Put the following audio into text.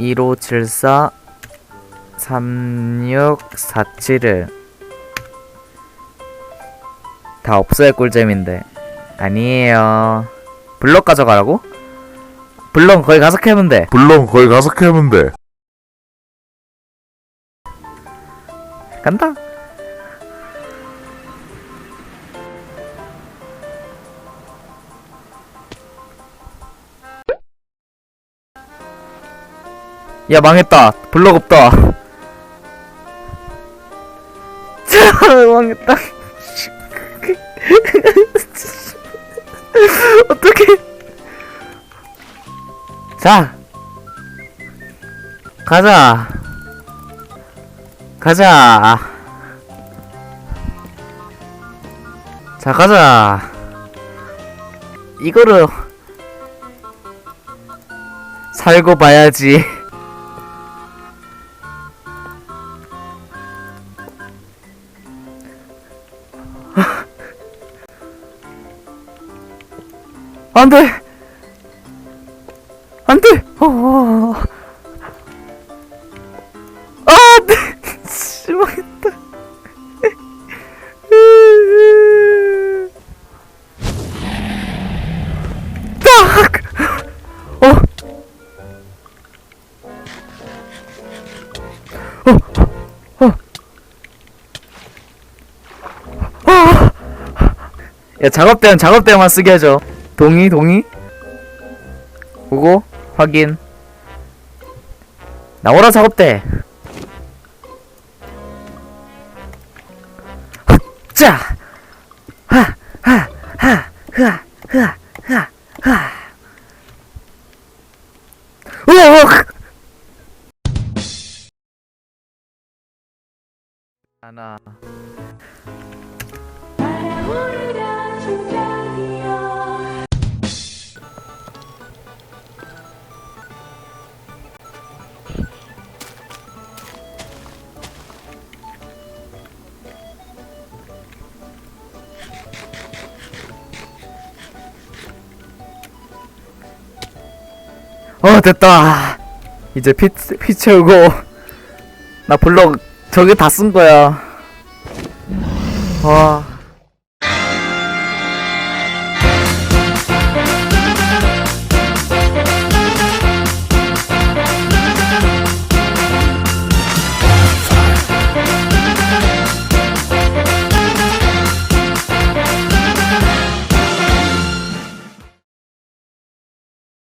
1574 3647을. 다 없어야 꿀잼인데. 아니에요. 블럭 가져가라고? 블럭 거기 가서 캐면 돼. 물론 거기 가서 캐면 돼. 간다 야 망했다. 블럭 없다. 망했다. 어떡해. 자 가자. 가자. 자 가자. 이거를 살고 봐야지 안돼. 안돼. 어 아, 야 작업대는 작업대만 쓰게 해줘. 동의 동의. 보고 확인. 나오라 작업대. 자! 하 하하하하하하 우와 하나 어 됐다. 이제 피, 피 채우고. 나 블럭 저기 다쓴 거야. 와